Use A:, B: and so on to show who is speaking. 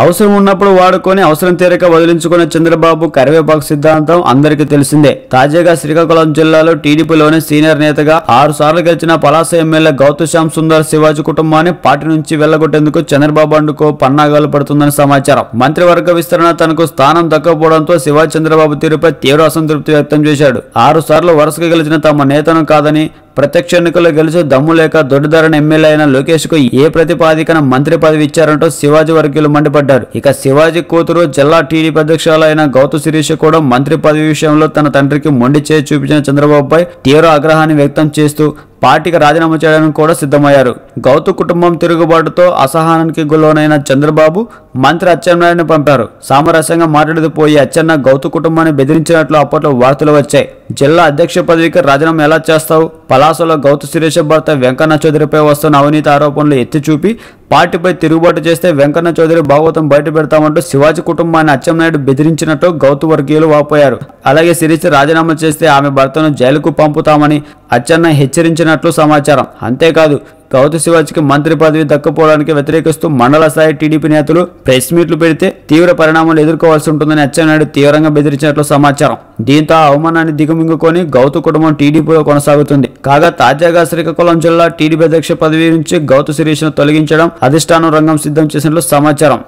A: అవసరం ఉన్నప్పుడు వాడుకొని అవసరం తీరక వదిలించుకున్న చంద్రబాబు కరివేపాకు సిద్ధాంతం అందరికీ తెలిసిందే. తాజాగా శ్రీకాకుళం జిల్లాలో టీడీపీలోని సీనియర్ నేతగా ఆరు సార్లు గెలిచిన పలాస ఎమ్మెల్యే గౌతశ్యాం సుందర్ శివాజీ కుటుంబాన్ని పార్టీ నుంచి వెళ్ళగొట్టేందుకు చంద్రబాబు అండుకో పన్నాగాలు పడుతుందని సమాచారం. మంత్రివర్గ విస్తరణ తనకు స్థానం దక్కకపోవడంతో శివాజీ చంద్రబాబు తీరుపై తీవ్ర అసంతృప్తి వ్యక్తం చేశాడు. ఆరు సార్లు వరుసగా గెలిచిన తమ నేతను కాదని ప్రత్యక్ష ఎన్నికల్లో గెలిచి దమ్ము లేక దొడ్డిదారణ ఎమ్మెల్యే అయిన లోకేష్కు ఏ ప్రతిపాదికన మంత్రి పదవి ఇచ్చారంటూ శివాజీ వర్గీయులు మండిపడ్డారు. ఇక శివాజీ కూతురు జిల్లా టీడీపీ అధ్యక్షురాలైన గౌతు శిరీష కూడా మంత్రి పదవి విషయంలో తన తండ్రికి మొండి చేయి చూపించిన చంద్రబాబుపై తీవ్ర ఆగ్రహాన్ని వ్యక్తం చేస్తూ పార్టీకి రాజీనామా చేయడానికి కూడా సిద్ధమయ్యారు. గౌతు కుటుంబం తిరుగుబాటుతో అసహనానికి గులోనైన చంద్రబాబు మంత్రి అచ్చెన్నాయుడిని పంపారు. సామరస్యంగా మాట్లాడుతూ పోయి అచ్చెన్న గౌతు కుటుంబాన్ని బెదిరించినట్లు అప్పట్లో వార్తలు వచ్చాయి. జిల్లా అధ్యక్ష పదవికి రాజీనామా ఎలా చేస్తావు? పలాసలో గౌతు సురేష్ భర్త వెంకన్న చౌదరిపై వస్తున్న అవినీతి ఆరోపణలు ఎత్తి చూపి పార్టీపై తిరుగుబాటు చేస్తే వెంకన్న చౌదరి భాగవతం బయట పెడతామంటూ శివాజీ కుటుంబాన్ని అచ్చెన్నాయుడు బెదిరించినట్టు గౌతు వర్గీయులు వాపోయారు. అలాగే సిరిసి రాజీనామా చేస్తే ఆమె భర్తను జైలుకు పంపుతామని అచ్చెన్న హెచ్చరించినట్లు సమాచారం. అంతేకాదు గౌతు శివాజీకి మంత్రి పదవి దక్కపోవడానికి వ్యతిరేకిస్తూ మండల స్థాయి టీడీపీ నేతలు ప్రెస్ మీట్లు పెడితే తీవ్ర పరిణామాలు ఎదుర్కోవాల్సి ఉంటుందని అచ్చెన్నాయుడు తీవ్రంగా బెదిరించినట్లు సమాచారం. దీంతో ఆ అవమానాన్ని దిగమింగుకొని గౌతు కుటుంబం టీడీపీలో కొనసాగుతుంది. కాగా తాజాగా శ్రీకాకుళం జిల్లా టీడీపీ అధ్యక్ష పదవి నుంచి గౌతు శిరీష్ను తొలగించడం అధిష్టానం రంగం సిద్ధం చేసినట్లు సమాచారం.